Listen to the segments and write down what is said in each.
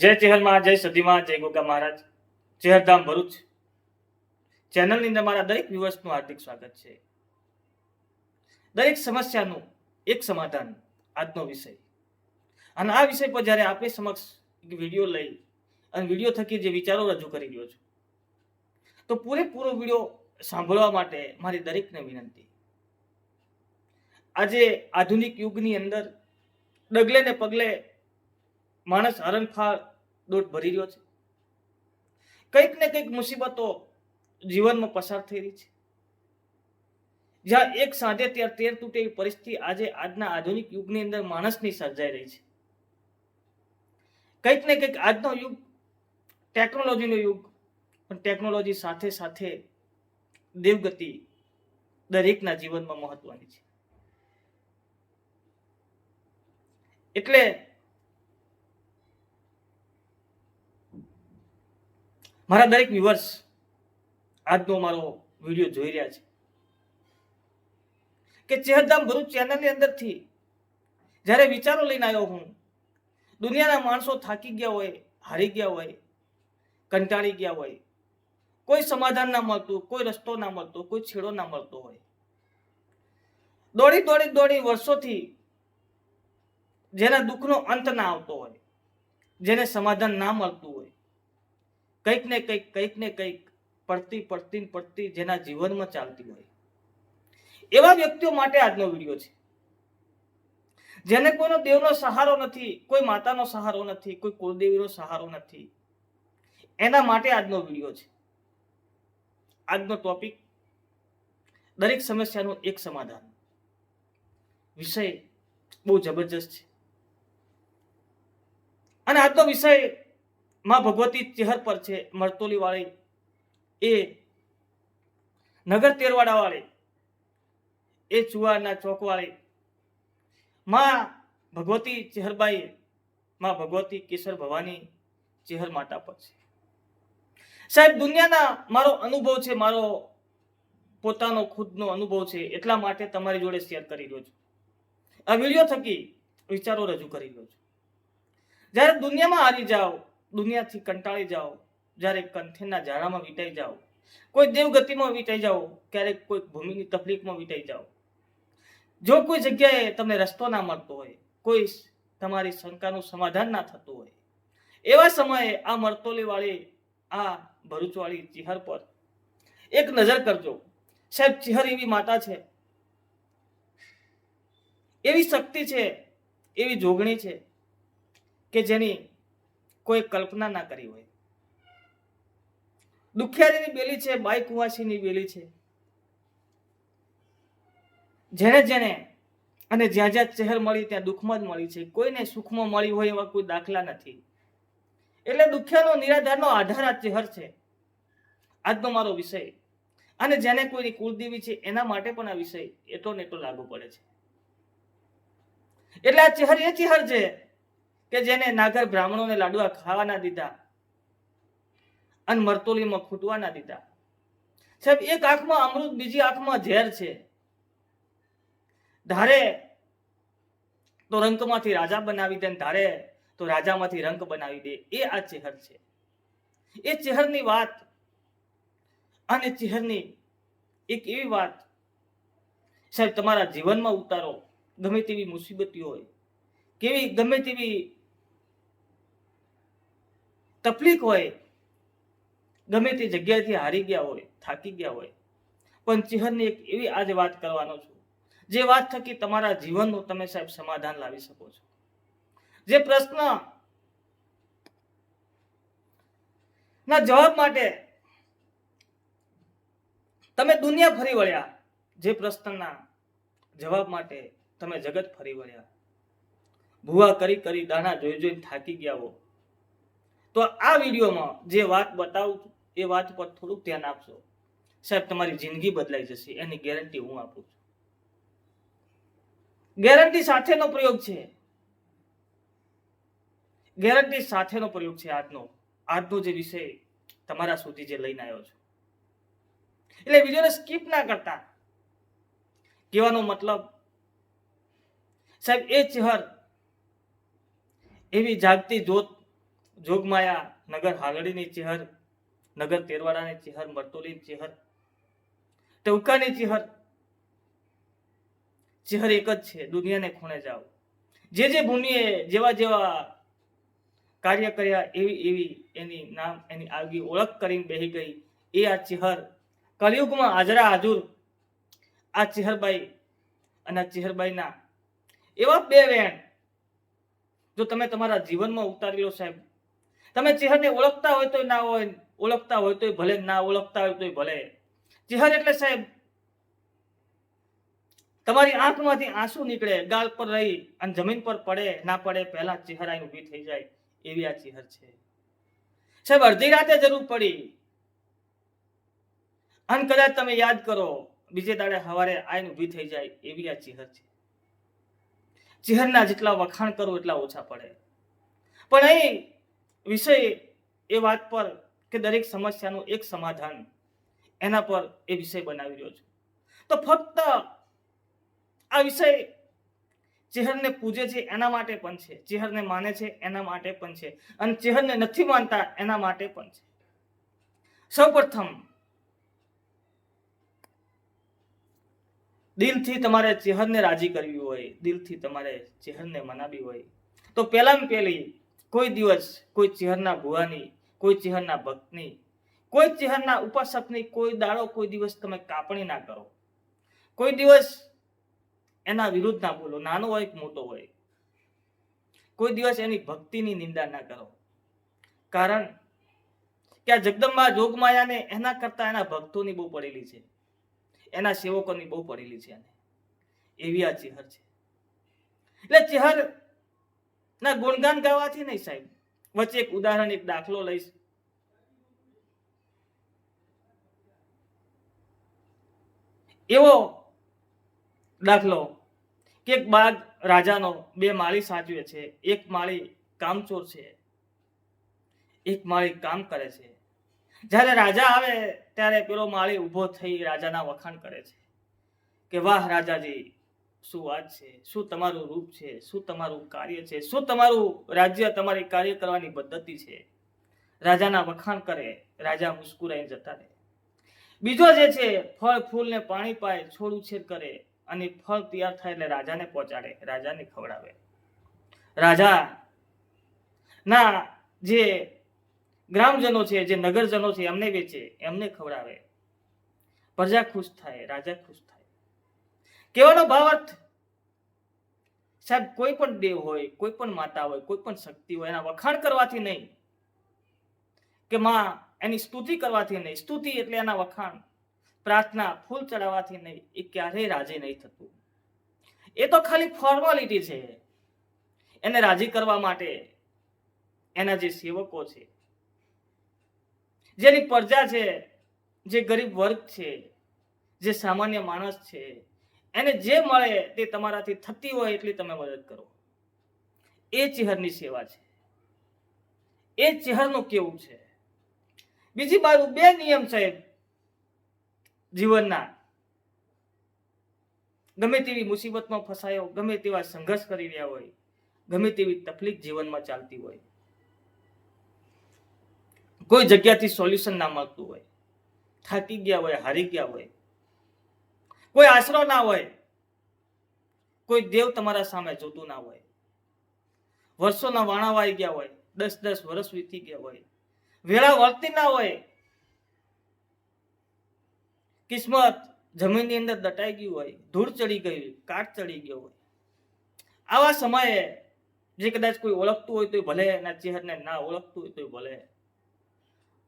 જય ચેહરમાં જય સદીમાં જય ગોગા મહારાજ. ચેહરધામ ભરૂચ. ચેનલની અંદર મારા દરેક વ્યુઅર્સનું હાર્દિક સ્વાગત છે. દરેક સમસ્યાનું એક સમાધાન આજનો વિષય. અને આ વિષય પર જ્યારે આપણી સમક્ષ વીડિયો લઈ અને વીડિયો થકી જે વિચારો રજૂ કરી રહ્યો છું, તો પૂરેપૂરો વીડિયો સાંભળવા માટે મારી દરેકને વિનંતી. આજે આધુનિક યુગની અંદર ડગલે ને પગલે માણસ હરણફા દોટ ભરી રહ્યો છે. કંઈક ને કંઈક મુસીબતો જીવનમાં પસાર થઈ રહી છે. જ્યાં એક સાંધે ત્યાં તેર તૂટે એવી પરિસ્થિતિ આજે આજના આધુનિક યુગની અંદર માણસની સર્જાઈ રહી છે. કંઈક ને કંઈક આજનો યુગ ટેકનોલોજીનો યુગ, પણ ટેકનોલોજી સાથે સાથે દેવગતિ દરેકના જીવનમાં મહત્વની છે. એટલે મારા દરેક વ્યુઅર્સ આજનો મારો વીડિયો જોઈ રહ્યા છે. કે ચેહરધામ ભરૂચ ચેનલની અંદરથી જ્યારે વિચારો લઈને આવ્યો હું, દુનિયાના માણસો થાકી ગયા હોય, હારી ગયા હોય, કંટાળી ગયા હોય, કોઈ સમાધાન ના મળતું, કોઈ રસ્તો ના મળતો, કોઈ છેડો ના મળતો હોય. દોડી દોડી દોડી વર્ષોથી જેના દુઃખનો અંત ના આવતો હોય, જેને સમાધાન ના મળતું હોય કંઈક ને કંઈક કંઈક ને કંઈક પડતી પડતી પડતી જેના જીવનમાં ચાલતી હોય. એવા વ્યક્તિઓ માટે આજનો વીડિયો છે. જેને કોઈનો દેવનો સહારો નથી, કોઈ માતાનો સહારો નથી, કોઈ કુળદેવીનો સહારો નથી. એના માટે આજનો વીડિયો છે. આજનો ટોપિક, દરેક સમસ્યાનું એક સમાધાન. વિષય બહુ જબરજસ્ત છે. અને આજનો વિષય માં ભગવતી ચેહર પર છે મરતોલી વાળી એ નગર તેરવાડા વાળી એ ચુવાના ચોક વાળી માં ભગવતી ચેહરબાઈ, માં ભગવતી કેસર ભવાની ચેહર માતા પર છે. સાહેબ, દુનિયાના મારો અનુભવ છે, મારો પોતાનો ખુદનો અનુભવ છે, એટલા માટે તમારી જોડે શેર કરી રહ્યો છું. આ વીડિયો થકી વિચારો રજૂ કરી રહ્યો છું. જ્યારે દુનિયામાં હારી જાઓ દુનિયાથી કંટાળી જાઓ, જ્યારે કંઠેના ઝાડામાં વીટાઈ જાઓ. કોઈ દેવગતિમાં વીટાઈ જાઓ, ક્યારેક કોઈ ભૂમિની તકલીફમાં વીટાઈ જાઓ. જો કોઈ જગ્યાએ તમને રસ્તો ના મળતો હોય, કોઈ તમારી શંકાનું સમાધાન ના થતું હોય, એવા સમયે આ મરતોલીવાળી, આ ભરૂચવાળી ચિહર પર એક નજર કરજો. સાહેબ ચિહર એવી માતા છે. એવી શક્તિ છે, એવી જોગણી છે, કે જેની કોઈ કલ્પના ના કરી હોય. દુખિયારીની બેલી છે, બાઈ કુવાસીની બેલી છે. જેને જેને અને જ્યાં જ્યાં ચહેર મળી ત્યાં દુઃખમાં જ મળી છે. કોઈને સુખમાં મળી હોય એવા કોઈ દાખલા નથી. એટલે દુખ્યાનો નિરાધારનો આધાર આ ચહેર છે. આજનો મારો વિષય. અને જેને કોઈની કુળદેવી છે, એના માટે પણ આ વિષય એટલો ને એટલો લાગુ પડે છે. એટલે આ ચહેર એ ચહેર છે. કે જેને નાગર બ્રાહ્મણોને લાડવા ખાવા ના દીધા અને મરતોલીમાં ખૂટવા ના દીધા. સાહેબ, એક આંખમાં અમૃત, બીજી આંખમાં ઝેર છે. ધારે તો રંકમાંથી રાજા બનાવી દે ધારે તો રાજામાંથી રંક બનાવી દે. એ આ ચહેર છે. એ ચહેરની વાત અને ચેહરની એક એવી વાત, સાહેબ, તમારા જીવનમાં ઉતારો. ગમે તેવી મુસીબતી હોય, કેવી ગમે તેવી તકલીફ હોય, ગમે તે જગ્યાએથી હારી ગયા હોય, થાકી ગયા હોય, પણ ચિહનની એક એવી આજે વાત કરવાનો છું, જે વાત થકી તમારા જીવનનું તમે સાહેબ સમાધાન લાવી શકો છો. જે પ્રશ્ન ના જવાબ માટે તમે દુનિયા ફરી વળ્યા, જે પ્રશ્નના જવાબ માટે તમે જગત ફરી વળ્યા. ભૂવા કરી કરી દાણા જોઈ જોઈને થાકી ગયા હો. તો આ વિડીયોમાં જે વાત બતાવું છું, એ વાત પર થોડુંક ધ્યાન આપશો. સાહેબ, તમારી જિંદગી બદલાઈ જશે, એની ગેરંટી હું આપું છું. ગેરંટી સાથેનો પ્રયોગ છે. ગેરંટી સાથેનો પ્રયોગ છે આજનો. આજનો જે વિષય તમારા સુધી જે લઈને આવ્યો છું. એટલે વિડીયોને સ્કીપ ના કરતા. કહેવાનો મતલબ, સાહેબ, એ ચહેર એવી જાગતી જોત જોગમાયા, નગર હાલડીની ચેહર નગર તેરવાડાની ચેહર મરતોલીની ચેહર ટવકાની ચેહર ચેહર એક જ છે, દુનિયાને ખૂણે જાઓ. જે જે ભૂમિએ જેવા જેવા કાર્ય કર્યા, એવી એવી એની નામ, એની આગી ઓળખ કરીને બેહી ગઈ. એ આ ચેહર કલયુગમાં હાજરા હાજુર. આ ચેહરબાઈ અને ચેહરબાઈના એવા બે વેણ. જો તમે તમારા જીવનમાં ઉતારી લો સાહેબ તમે ચેહરને ઓળખતા હોય તો ના હોય, ઓળખતા હોય તો ભલે, ના ઓળખતા હોય તો ભલે. ચિહર એટલે સાહેબ, તમારી આંખમાંથી આંસુ નીકળે, ગાલ પર રહી અને જમીન પર પડે, ના પડે, પહેલા ચહેરા અહીં ઊભી થઈ જાય, એવી આ ચિહર છે. સાહેબ, અડધી રાતે જરૂર પડી. અને કદાચ તમે યાદ કરો, બીજે દાડે સવારે આઈને ઊભી થઈ જાય, એવી આ ચિહર છે. ચહેરના જેટલા વખાણ કરો એટલા ઓછા પડે. પણ અહીં વિષય એ વાત પર કે દરેક સમસ્યાનું એક સમાધાન એના પર એ વિષય બનાવી રહ્યો છે. તો ફક્ત આ વિષય ચેહરને પૂજે છે એના માટે પણ છે, ચેહરને માને છે એના માટે પણ છે, અને ચેહરને નથી માનતા એના માટે પણ છે. સૌપ્રથમ, દિલથી તમારે ચેહરને રાજી કરવી હોય, દિલથી તમારે ચેહરને મનાવી હોય, તો પહેલામાં પહેલી કોઈ દિવસ કોઈ ચેહરના ભુવાની કોઈ ચિહરના ભક્તની, કોઈ ચેહરના ઉપાસકની કોઈ દાડો કોઈ દિવસ તમે કાપણી ના કરો. કોઈ દિવસ એના વિરુદ્ધ ના બોલો, નાનો હોય કે મોટો હોય. કોઈ દિવસ એની ભક્તિની નિંદા ના કરો. કારણ કે આ જગદંબા જોગમાયાને એના કરતા એના ભક્તોની બહુ પડેલી છે. એના સેવકોની બહુ પડેલી છે એવી આ ચેહર છે. એટલે ચેહર ના, ગુણગાન ગાવાથી નહીં સાહેબ. વચ્ચે એક ઉદાહરણ, એક દાખલો લઈશ. એવો દાખલો કે એક બાગ રાજાનો બે માળી સાચવે છે, એક માળી કામચોર છે, એક માળી કામ કરે છે. જ્યારે રાજા આવે, ત્યારે પેલો માળી ઊભો થઈ રાજાના વખાણ કરે છે કે, વાહ, રાજાજી શું વાત છે? શું તમારું રૂપ છે? શું તમારું કાર્ય છે? શું તમારું રાજ્ય તમારી કાર્ય કરવાની પદ્ધતિ છે? રાજાના વખાણ કરે, રાજા મુસ્કુરાઈને જતા રહે. બીજો જે છે, ફળ ફૂલને પાણી પાય, છોડ ઉછેર કરે અને ફળ તૈયાર થાય એટલે રાજાને પહોંચાડે, રાજાને ખવડાવે. રાજા ના જે ગ્રામજનો છે, જે નગરજનો છે, એમને વેચે, એમને ખવડાવે. પ્રજા ખુશ થાય, રાજા ખુશ થાય. કહેવાનો ભાવ અર્થ સાહેબ, કોઈ પણ દેવ હોય, કોઈ પણ માતા હોય, કોઈ પણ શક્તિ હોય, એના વખાણ કરવાથી નહીં કે માં એની સ્તુતિ કરવાથી નહીં. સ્તુતિ એટલે એના વખાણ. પ્રાર્થના, ફૂલ ચડાવવાથી નહીં. એ ક્યારેય રાજી નહીં થતું. એ તો ખાલી ફોર્માલિટી છે. એને રાજી કરવા માટે એના જે સેવકો છે, જેની પ્રજા છે, જે ગરીબ વર્ગ છે, જે સામાન્ય માણસ છે એને જે મળે તે તમારાથી થતી હોય એટલી તમે મદદ કરો. એ ચેહરની સેવા છે. એ ચેહરનું કેવું છે? બીજી બાજુ બે નિયમ સાહેબ જીવનના. ગમે તેવી મુસીબતમાં ફસાયો, ગમે તેવા સંઘર્ષ કરી રહ્યા હોય, ગમે તેવી તકલીફ જીવનમાં ચાલતી હોય. કોઈ જગ્યાથી સોલ્યુશન ના મળતું હોય. થાકી ગયા હોય, હારી ગયા હોય કોઈ આશરો ના હોય, કોઈ દેવ તમારા સામે જોતું ના હોય, વર્ષોના વાણા વાઈ ગયા હોય, દસ દસ વર્ષ વીતી ગયા હોય, વેળા વર્તી ના હોય, કિસ્મત જમીનની અંદર દટાઈ ગયું હોય, ધૂળ ચડી ગઈ, કાટ ચડી ગયો હોય. આવા સમયે જે કદાચ કોઈ ઓળખતું હોય તો ભલે, એના ચહેરને ના ઓળખતું હોય તો ભલે.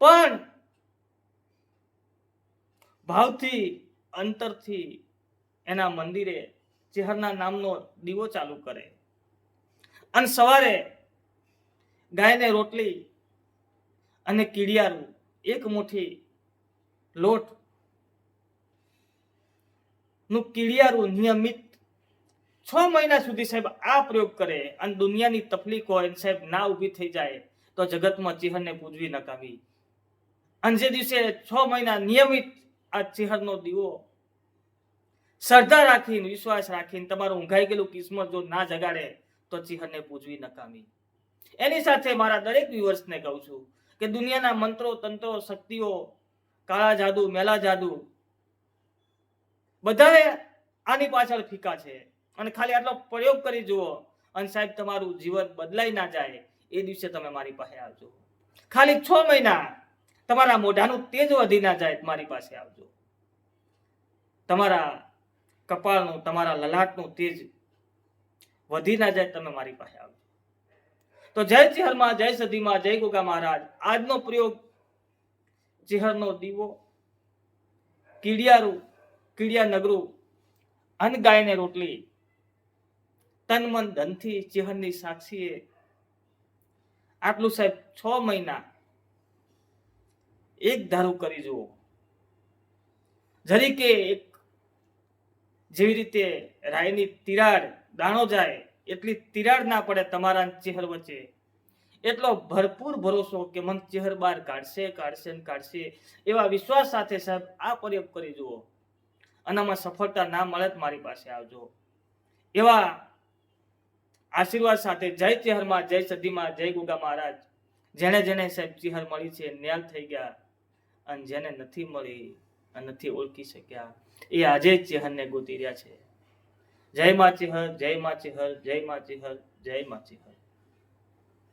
પણ ભાવથી અંતરથી એના મંદિરે ચેહરના નામનો દીવો ચાલુ કરે. અને સવારે ગાયને રોટલી અને કીડિયારું, એક મુઠ્ઠી લોટનું કીડિયારું નિયમિત છ મહિના સુધી સાહેબ આ પ્રયોગ કરે અને દુનિયાની તકલીફ હોય સાહેબ ના ઊભી થઈ જાય તો જગતમાં ચિહરને પૂજવી નકામી. અને જે દિવસે છ મહિના નિયમિત આ ચિહરનો દીવો શ્રદ્ધા રાખીને, વિશ્વાસ રાખીને તમારું ઊંઘાઈ ગયેલું કિસ્મત જો ના જગાડે, તો ચિહનને પૂજવી નકામી. એની સાથે મારા દરેક વ્યુઅર્સને કહું છું કે દુનિયાના મંત્રો, તંત્રો, શક્તિઓ, કાળા જાદુ, મેલા જાદુ, બધાએ આની પાછળ ફીકા છે. અને ખાલી આટલો પ્રયોગ કરી જુઓ, અને સાહેબ, તમારું જીવન બદલાઈ ના જાય, એ દિવસે તમે મારી પાસે આવજો. ખાલી છ મહિના તમારા મોઢાનું તેજ વધી ના જાય, મારી પાસે આવજો. તમારા કપાળનું, તમારા લલાટનું તેજ વધી ના જાય તમે મારી પાસે આવજો તો જય ચિહરમાં જય સદીમાં જય ગોગા મહારાજ. આજનો પ્રયોગ ચિહરનો દીવો કીડિયારું કીડિયા નગરું અન ગાયને રોટલી તન મન ધનથી ચિહરની સાક્ષીએ આટલું સાહેબ છ મહિના એક ધારું કરી જુઓ. જરીકે એક જેવી રીતે રાયની તિરાડ દાણો જાય, એટલી તિરાડ ના પડે તમારા ચહેર વચ્ચે. એટલો ભરપૂર ભરોસો કે મન ચહેર બહાર કાઢશે કાઢશે ને કાઢશે એવા વિશ્વાસ સાથે સાહેબ આ પ્રયોગ કરી જુઓ. અને આમાં સફળતા ના મળે જ મારી પાસે આવજો. એવા આશીર્વાદ સાથે જય ચહેરમાં, જય સદીમાં જય ગુગા મહારાજ. જેને જેને સાહેબ ચહેર મળી છે, ન્યાલ થઈ ગયા. અને જેને નથી મળી, અને નથી ઓળખી શક્યા એ આજે જ ચેહરને ગોતી રહ્યા છે. જય માચી હર જય માચી ચેહર જય માચી હર જય માચી ચેહર